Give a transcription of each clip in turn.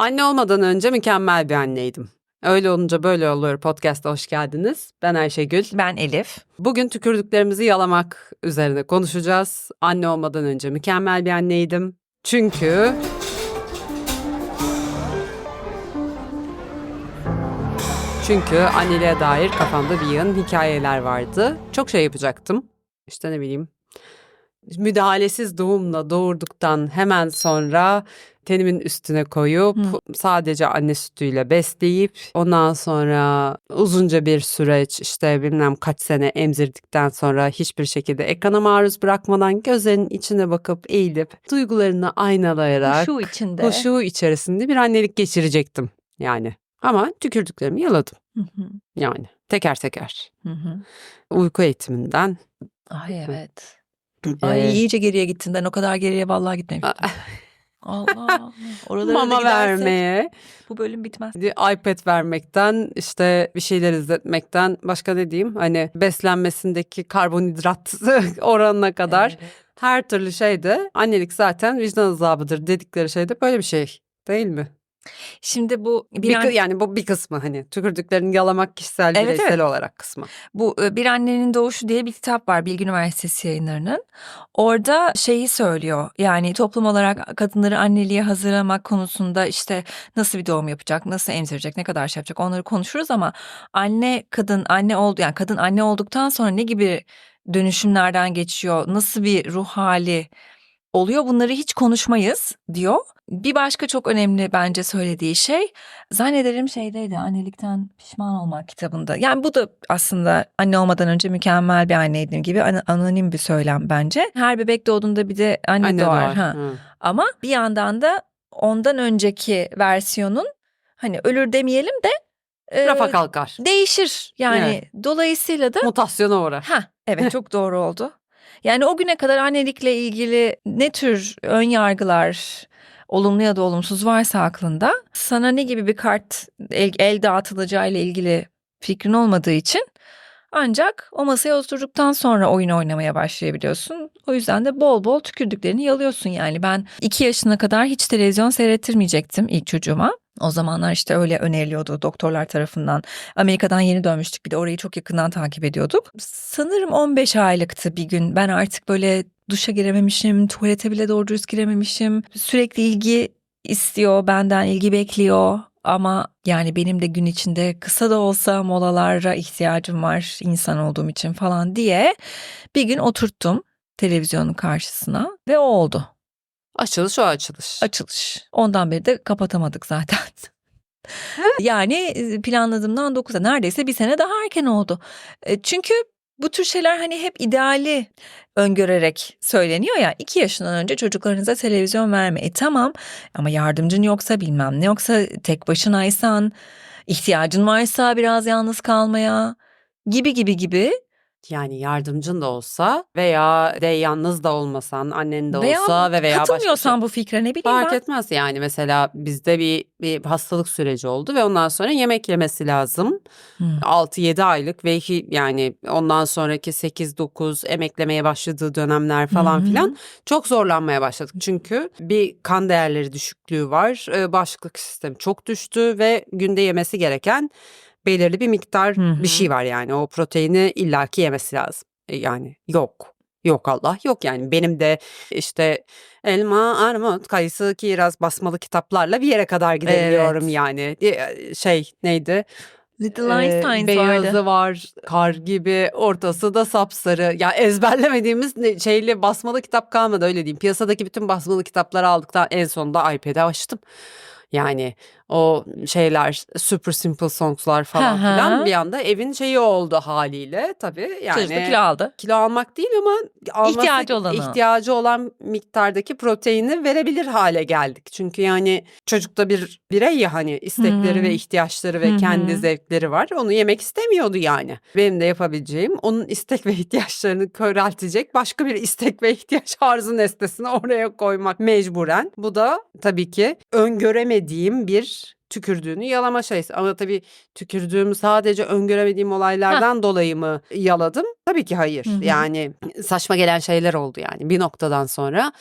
Anne olmadan önce mükemmel bir anneydim. Öyle olunca böyle oluyor podcast'a hoş geldiniz. Ben Ayşegül. Ben Elif. Bugün tükürdüklerimizi yalamak üzerine konuşacağız. Anne olmadan önce mükemmel bir anneydim. Çünkü... Çünkü anneliğe dair kafamda bir yığın hikayeler vardı. Çok şey yapacaktım. İşte ne bileyim müdahalesiz doğumla doğurduktan hemen sonra tenimin üstüne koyup Hı. sadece anne sütüyle besleyip ondan sonra uzunca bir süreç işte bilmem kaç sene emzirdikten sonra hiçbir şekilde ekrana maruz bırakmadan gözlerinin içine bakıp eğilip duygularını aynalayarak Şu içinde. huşu içerisinde bir annelik geçirecektim yani. Ama tükürdüklerimi yaladım Hı hı, yani teker teker. hı hı. Uyku eğitiminden. Ay evet. Ay iyice geriye gittin. Ben o kadar geriye vallahi gitmemiştim. Allah. Oralara da mama gidersek vermeye, bu bölüm bitmez. iPad vermekten, işte bir şeyler izletmekten, başka ne diyeyim? Hani beslenmesindeki karbonhidrat oranına kadar Evet. her türlü şeyde annelik zaten vicdan azabıdır dedikleri şey de böyle bir şey değil mi? Şimdi bu bir, Bir, an- yani bu bir kısmı hani tükürdüklerini yalamak kişisel Evet, bireysel evet. olarak kısmı. bu e, Bir Annenin Doğuşu diye bir kitap var Bilgi Üniversitesi yayınlarının. Orada şeyi söylüyor. Yani toplum olarak kadınları anneliğe hazırlamak konusunda işte nasıl bir doğum yapacak, nasıl emzirecek, ne kadar şey yapacak onları konuşuruz ama anne kadın anne oldu yani kadın anne olduktan sonra ne gibi dönüşümlerden geçiyor, nasıl bir ruh hali oluyor bunları hiç konuşmayız diyor. Bir başka çok önemli bence söylediği şey zannederim şeydeydi annelikten pişman olmak kitabında. Yani bu da aslında anne olmadan önce mükemmel bir anneydim gibi ana- anonim bir söylem bence. Her bebek doğduğunda bir de anne, Anne doğar. doğar. Ha. Hı. Ama bir yandan da ondan önceki versiyonun hani ölür demeyelim de e, Rafa kalkar. değişir. Yani dolayısıyla da Mutasyona uğrar. Ha, evet çok doğru oldu. Yani o güne kadar annelikle ilgili ne tür ön yargılar, olumlu ya da olumsuz varsa aklında, sana ne gibi bir kart el, el dağıtılacağı ile ilgili fikrin olmadığı için ancak o masaya oturduktan sonra oyun oynamaya başlayabiliyorsun. O yüzden de bol bol tükürdüklerini yalıyorsun yani. Ben iki yaşına kadar hiç televizyon seyrettirmeyecektim ilk çocuğuma. O zamanlar işte öyle öneriliyordu doktorlar tarafından. Amerika'dan yeni dönmüştük bir de orayı çok yakından takip ediyorduk. Sanırım 15 aylıktı bir gün. Ben artık böyle duşa girememişim, tuvalete bile doğru dürüst girememişim. Sürekli ilgi istiyor, benden ilgi bekliyor. Ama yani benim de gün içinde kısa da olsa molalara ihtiyacım var insan olduğum için falan diye bir gün oturttum televizyonun karşısına ve o oldu. Açılış o açılış. Açılış. Ondan beri de kapatamadık zaten. yani e, planladığımdan 9'a neredeyse bir sene daha erken oldu. E, Çünkü bu tür şeyler hani hep ideali öngörerek söyleniyor ya. 2 yaşından önce çocuklarınıza televizyon verme. E tamam ama yardımcın yoksa bilmem ne yoksa tek başınaysan ihtiyacın varsa biraz yalnız kalmaya gibi gibi gibi. Yani yardımcın da olsa veya de yalnız da olmasan, annen de Veya olsa ve veya başka şey. Katılmıyorsan bu fikre ne bileyim Fark ben. etmez yani mesela bizde bir, bir hastalık süreci oldu ve ondan sonra yemek yemesi lazım. Hmm. 6-7 aylık ve yani ondan sonraki 8-9 emeklemeye başladığı dönemler falan hı. filan çok zorlanmaya başladık. Çünkü bir kan değerleri düşüklüğü var, bağışıklık sistemi çok düştü ve günde yemesi gereken belirli bir miktar Hı hı. bir şey var yani o proteini illaki yemesi lazım. E, Yani yok. Yok Allah yok yani benim de işte elma, armut, kayısı, kiraz basmalı kitaplarla bir yere kadar gidebiliyorum Evet. yani. E, Şey neydi? Little Ee, Einstein beyazı vardı. var, kar gibi, ortası da sapsarı. Ya ezberlemediğimiz şeyle basmalı kitap kalmadı öyle diyeyim. Piyasadaki bütün basmalı kitapları aldıktan en sonunda iPad'i açtım. Yani o şeyler Super Simple Songs'lar falan Hı hı. filan bir anda evin şeyi oldu haliyle tabii. Yani Çocuk da kilo aldı. kilo almak değil ama alması, İhtiyacı olanı. ihtiyacı olan miktardaki proteini verebilir hale geldik. Çünkü yani çocukta bir birey ya hani istekleri Hı hı. ve ihtiyaçları ve Hı kendi hı. zevkleri var. Onu yemek istemiyordu yani. Benim de yapabileceğim onun istek ve ihtiyaçlarını köreltecek başka bir istek ve ihtiyaç arzu nesnesini oraya koymak mecburen. Bu da tabii ki öngöremediğim bir tükürdüğünü yalama şeysi. Ama tabii tükürdüğüm sadece öngöremediğim olaylardan dolayı mı yaladım? Tabii ki hayır. Hı hı. Yani saçma gelen şeyler oldu yani bir noktadan sonra.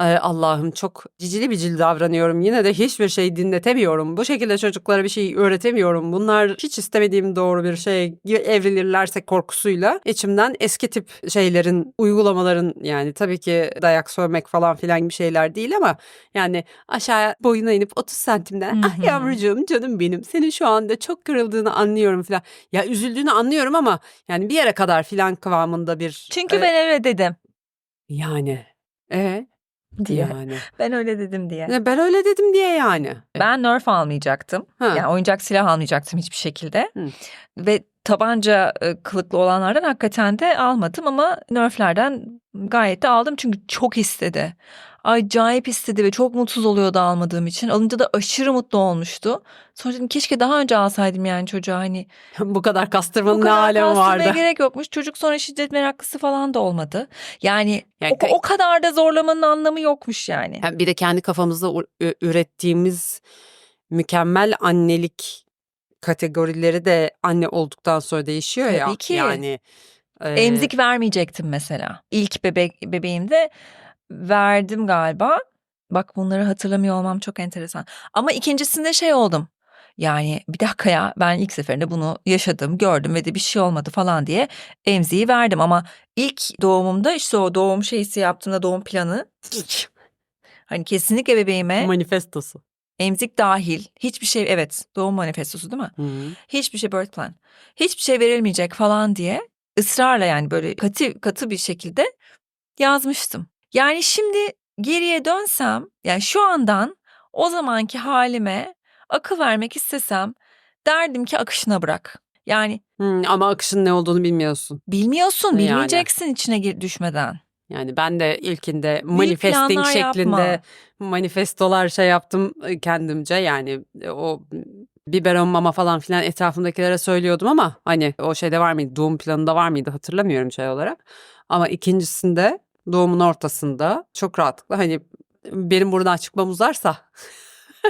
Allah'ım çok cicili bicili davranıyorum. Yine de hiçbir şey dinletemiyorum. Bu şekilde çocuklara bir şey öğretemiyorum. Bunlar hiç istemediğim doğru bir şey evrilirlerse korkusuyla içimden eski tip şeylerin, uygulamaların yani tabii ki dayak sövmek falan filan gibi şeyler değil ama yani aşağıya boyuna inip 30 santimden ah yavrucuğum canım benim senin şu anda çok kırıldığını anlıyorum filan. Ya üzüldüğünü anlıyorum ama yani bir yere kadar filan kıvamında bir Çünkü e, ben öyle dedim yani e diye. yani Ben öyle dedim diye. Ya ben öyle dedim diye yani. Ben Nerf almayacaktım. Ha. Yani oyuncak silah almayacaktım hiçbir şekilde. Hı. Ve tabanca e, kılıklı olanlardan hakikaten de almadım ama Nerf'lerden gayet de aldım çünkü çok istedi. Acayip istedi ve çok mutsuz oluyordu almadığım için. Alınca da aşırı mutlu olmuştu. Sonra dedim keşke daha önce alsaydım yani çocuğa hani. Bu kadar Bu kastırmanın ne alemi vardı. gerek yokmuş. Çocuk sonra şiddet meraklısı falan da olmadı. Yani, Yani o, o kadar da zorlamanın anlamı yokmuş yani. Yani bir de kendi kafamızda ürettiğimiz mükemmel annelik kategorileri de anne olduktan sonra değişiyor ya. Tabii ki. Yani e, Emzik vermeyecektim mesela. İlk bebek bebeğimde verdim galiba. Bak bunları hatırlamıyor olmam çok enteresan. Ama ikincisinde şey oldum. Yani bir dakika ya ben ilk seferinde bunu yaşadım, gördüm ve de bir şey olmadı falan diye emziği verdim. Ama ilk doğumumda işte o doğum şeysi yaptığımda doğum planı hani kesinlikle bebeğime manifestosu. emzik dahil hiçbir şey evet doğum manifestosu değil mi? Hı. hiçbir şey birth plan hiçbir şey verilmeyecek falan diye ısrarla yani böyle katı katı bir şekilde yazmıştım. Yani şimdi geriye dönsem yani şu andan o zamanki halime akıl vermek istesem derdim ki akışına bırak. Yani Hı, ama akışın ne olduğunu bilmiyorsun. bilmiyorsun, Yani. bilmeyeceksin içine gir- düşmeden. Yani ben de ilkinde manifesting planlar şeklinde yapma. manifestolar şey yaptım e, kendimce yani e, o biberon mama falan filan etrafımdakilere söylüyordum ama hani o şeyde var mıydı doğum planında var mıydı hatırlamıyorum şey olarak. Ama ikincisinde doğumun ortasında çok rahatlıkla hani benim buradan çıkmam uzarsa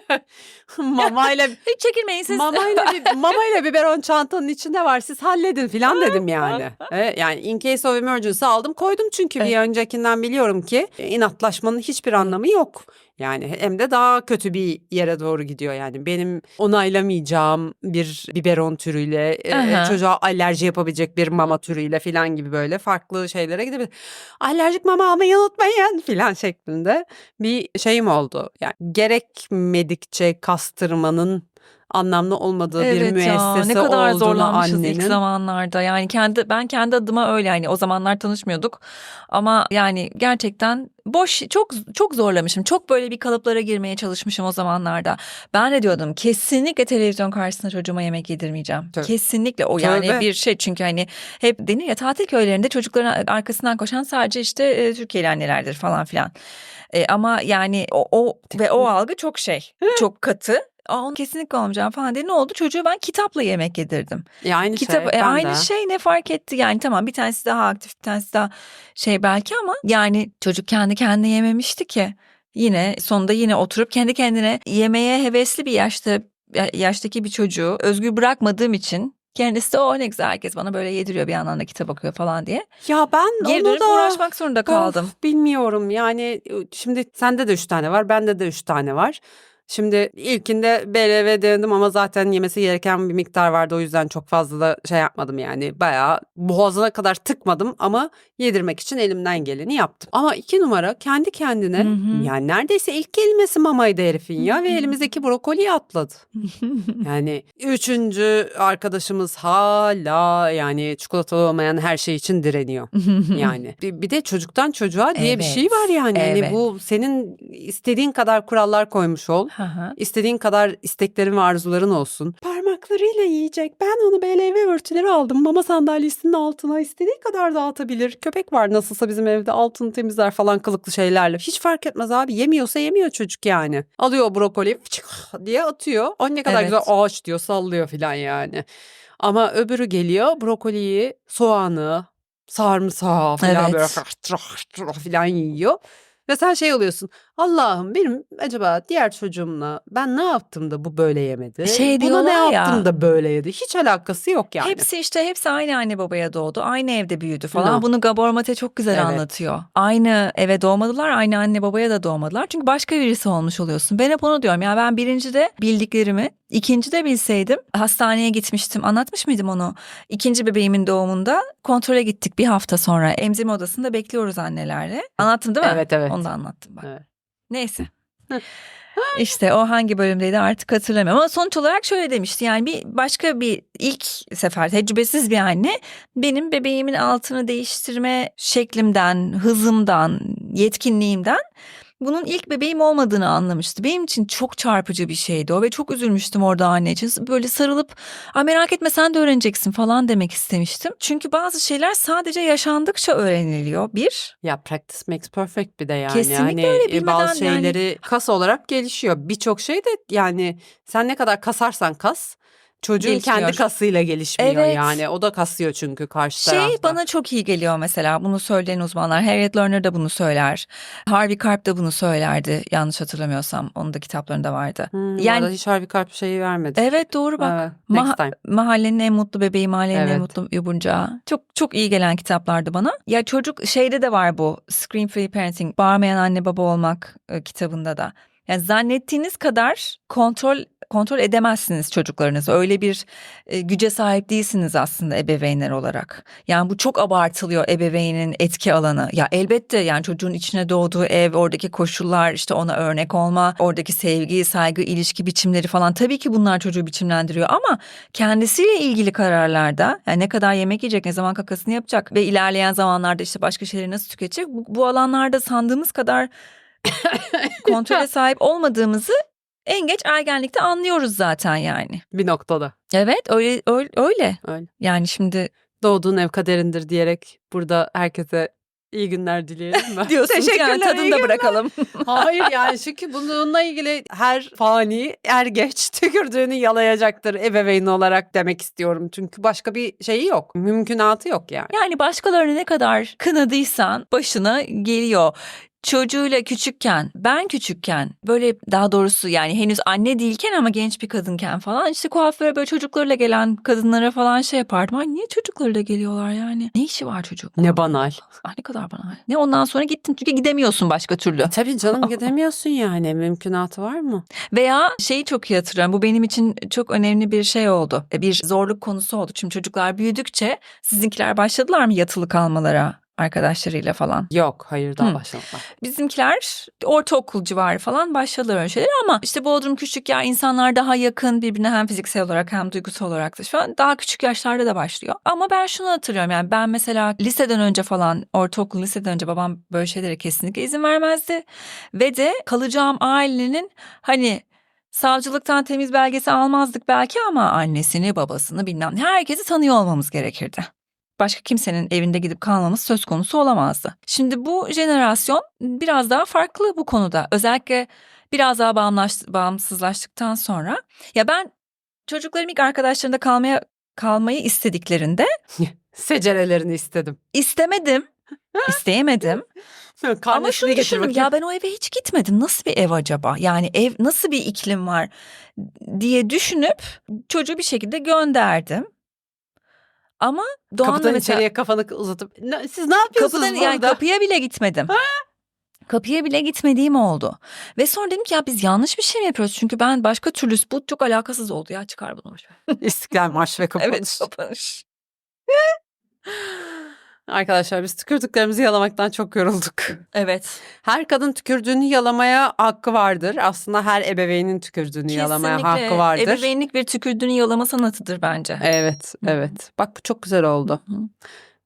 mamayla Hiç çekinmeyin siz. Mamayla, bir, mamayla biberon çantanın içinde var siz halledin filan dedim yani. Evet, yani in case of emergency aldım koydum çünkü bir Evet. öncekinden biliyorum ki inatlaşmanın hiçbir anlamı yok. Yani hem de daha kötü bir yere doğru gidiyor yani. Benim onaylamayacağım bir biberon türüyle, e, çocuğa alerji yapabilecek bir mama türüyle filan gibi böyle farklı şeylere gidebilir. Alerjik mama almayı unutmayın filan şeklinde bir şeyim oldu. Yani gerekmedikçe kastırmanın anlamlı olmadığı bir Evet müessese ya ne kadar olduğunu zorlanmışız annenin. ilk zamanlarda. Yani kendi ben kendi adıma öyle yani o zamanlar tanışmıyorduk. Ama yani gerçekten boş çok çok zorlamışım. Çok böyle bir kalıplara girmeye çalışmışım o zamanlarda. Ben de diyordum kesinlikle televizyon karşısında çocuğuma yemek yedirmeyeceğim. Tabii. kesinlikle o yani Tabii. bir şey. Çünkü hani hep denir ya tatil köylerinde çocukların arkasından koşan sadece işte e, Türkiye'li annelerdir falan filan. E, ama yani o, o ve o algı çok şey çok katı onu kesinlikle olmayacağım falan diye ne oldu? Çocuğu ben kitapla yemek yedirdim. Ya aynı Kitap şey. e, aynı de. şey ne fark etti? Yani tamam bir tanesi daha aktif, bir tanesi daha şey belki ama yani çocuk kendi kendine yememişti ki. Yine sonunda yine oturup kendi kendine yemeye hevesli bir yaşta ya- yaştaki bir çocuğu özgür bırakmadığım için kendisi de o ne güzel herkes bana böyle yediriyor bir yandan da kitap okuyor falan diye. Ya ben Geri onu da uğraşmak zorunda kaldım. Of, bilmiyorum yani şimdi sende de üç tane var bende de üç tane var. Şimdi ilkinde BLV denedim ama zaten yemesi gereken bir miktar vardı o yüzden çok fazla da şey yapmadım yani bayağı boğazına kadar tıkmadım ama yedirmek için elimden geleni yaptım. Ama iki numara kendi kendine Hı hı. yani neredeyse ilk kelimesi mamaydı herifin ya ve elimizdeki brokoliyi atladı. Yani üçüncü arkadaşımız hala yani çikolatalı olmayan her şey için direniyor. Yani bir, bir de çocuktan çocuğa diye bir Evet, şey var yani. Evet. bu senin istediğin kadar kurallar koymuş ol. İstediğin kadar isteklerin ve arzuların olsun. Parmaklarıyla yiyecek. Ben onu BLV örtüleri aldım. Mama sandalyesinin altına istediği kadar dağıtabilir. Köpek var nasılsa bizim evde altını temizler falan kılıklı şeylerle. Hiç fark etmez abi. Yemiyorsa yemiyor çocuk yani. Alıyor o brokoli diye atıyor. O ne kadar Evet. güzel ağaç diyor sallıyor filan yani. Ama öbürü geliyor brokoliyi, soğanı, sarımsağı falan Evet. böyle filan yiyor. Ve sen şey oluyorsun. Allah'ım benim acaba diğer çocuğumla ben ne yaptım da bu böyle yemedi? Şey Buna ne diyorlar ya. yaptım da böyle yedi? Hiç alakası yok yani. Hepsi işte hepsi aynı anne babaya doğdu. Aynı evde büyüdü falan. No. Bunu Gabor Mate çok güzel Evet. anlatıyor. Aynı eve doğmadılar, aynı anne babaya da doğmadılar. Çünkü başka birisi olmuş oluyorsun. Ben hep onu diyorum. Yani ben birinci de bildiklerimi, ikinci de bilseydim hastaneye gitmiştim. Anlatmış mıydım onu? İkinci bebeğimin doğumunda kontrole gittik bir hafta sonra. Emzirme odasında bekliyoruz annelerle. Anlattım değil mi? Evet, evet. Onu da anlattım bak. Evet. Neyse. İşte o hangi bölümdeydi artık hatırlamıyorum ama sonuç olarak şöyle demişti yani bir başka bir ilk sefer tecrübesiz bir anne benim bebeğimin altını değiştirme şeklimden, hızımdan, yetkinliğimden bunun ilk bebeğim olmadığını anlamıştı. Benim için çok çarpıcı bir şeydi o ve çok üzülmüştüm orada anne için. Böyle sarılıp merak etme sen de öğreneceksin falan demek istemiştim. Çünkü bazı şeyler sadece yaşandıkça öğreniliyor. Bir, Ya practice makes perfect bir de yani. Kesinlikle hani öyle, e, bilmeden bazı yani- şeyleri kas olarak gelişiyor. Birçok şey de yani sen ne kadar kasarsan kas çocuğun kendi Gelişmiyor. kasıyla gelişmiyor Evet. yani. O da kasıyor çünkü karşı Şey tarafta. bana çok iyi geliyor mesela bunu söyleyen uzmanlar. Harriet Lerner da bunu söyler. Harvey Karp da bunu söylerdi yanlış hatırlamıyorsam. Onun da kitaplarında vardı. Hmm, Yani- yani hiç Harvey Karp şeyi vermedi. Evet doğru bak. Evet, next Maha- time. Mahallenin en mutlu bebeği, mahallenin en Evet. mutlu yubuncağı. Çok çok iyi gelen kitaplardı bana. Ya çocuk şeyde de var bu. Scream Free Parenting, Bağırmayan Anne Baba Olmak e, kitabında da. Yani zannettiğiniz kadar kontrol kontrol edemezsiniz çocuklarınızı. Öyle bir e, güce sahip değilsiniz aslında ebeveynler olarak. Yani bu çok abartılıyor ebeveynin etki alanı. Ya elbette yani çocuğun içine doğduğu ev, oradaki koşullar, işte ona örnek olma, oradaki sevgi, saygı, ilişki biçimleri falan tabii ki bunlar çocuğu biçimlendiriyor ama kendisiyle ilgili kararlarda yani ne kadar yemek yiyecek, ne zaman kakasını yapacak ve ilerleyen zamanlarda işte başka şeyleri nasıl tüketecek bu, bu alanlarda sandığımız kadar kontrole sahip olmadığımızı en geç ergenlikte anlıyoruz zaten yani. Bir noktada. Evet öyle öyle, öyle. Öyle. Yani şimdi Doğduğun ev kaderindir diyerek burada herkese iyi günler dileyelim mi? diyorsun yani Teşekkürler, iyi tadını da bırakalım. Hayır yani çünkü bununla ilgili her fani er geç tükürdüğünü yalayacaktır ebeveyn olarak demek istiyorum. Çünkü başka bir şeyi yok. Mümkünatı yok yani. Yani başkalarını ne kadar kınadıysan başına geliyor. Çocuğuyla küçükken, ben küçükken böyle daha doğrusu yani henüz anne değilken ama genç bir kadınken falan işte kuaföre böyle çocuklarıyla gelen kadınlara falan şey yapardım. Ay niye çocuklarıyla geliyorlar yani? Ne işi var çocuk? Ne banal. Ay ne kadar bana. Ne ondan sonra gittin çünkü gidemiyorsun başka türlü. E tabii canım gidemiyorsun yani. Mümkünatı var mı? Veya şeyi çok iyi hatırlıyorum. Bu benim için çok önemli bir şey oldu. E, Bir zorluk konusu oldu. Çünkü çocuklar büyüdükçe sizinkiler başladılar mı yatılı kalmalara arkadaşlarıyla falan? Yok hayır daha Hı. başlamadılar. Bizimkiler ortaokul civarı falan başladılar öyle şeyler ama işte Bodrum küçük ya insanlar daha yakın birbirine hem fiziksel olarak hem duygusal olarak da şu an daha küçük yaşlarda da başlıyor. Ama ben şunu hatırlıyorum yani ben mesela liseden önce falan ortaokul liseden önce babam böyle şeylere kesinlikle izin vermezdi. Ve de kalacağım ailenin hani savcılıktan temiz belgesi almazdık belki ama annesini babasını bilmem herkesi tanıyor olmamız gerekirdi başka kimsenin evinde gidip kalmamız söz konusu olamazdı. Şimdi bu jenerasyon biraz daha farklı bu konuda. Özellikle biraz daha bağımsızlaştıktan sonra ya ben çocuklarım ilk arkadaşlarında kalmaya kalmayı istediklerinde Secerelerini istedim. istemedim. isteyemedim. Ama şunu düşündüm ya ben o eve hiç gitmedim. Nasıl bir ev acaba? Yani ev nasıl bir iklim var diye düşünüp çocuğu bir şekilde gönderdim. Ama Doğan'la Kapıdan mesela içeriye kafanı uzatıp "Ne- siz ne yapıyorsunuz Kapıdan burada? yani kapıya bile gitmedim. Kapıya bile gitmediğim oldu. Ve sonra dedim ki ya biz yanlış bir şey mi yapıyoruz? Çünkü ben başka türlü bu çok alakasız oldu ya çıkar bunu. İstiklal Marşı ve kapanış. Evet kapanış. Arkadaşlar biz tükürdüklerimizi yalamaktan çok yorulduk. Evet. Her kadın tükürdüğünü yalamaya hakkı vardır. Aslında her ebeveynin tükürdüğünü yalamaya Kesinlikle. hakkı vardır. Ebeveynlik bir tükürdüğünü yalama sanatıdır bence. Evet, evet. Bak bu çok güzel oldu. Hı.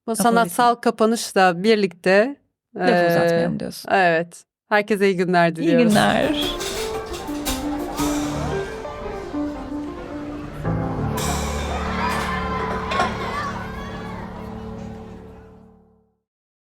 Bu sanatsal kapanışla birlikte Lafı eee, uzatmayalım diyorsun. Evet. Herkese iyi günler İyi diliyoruz. günler.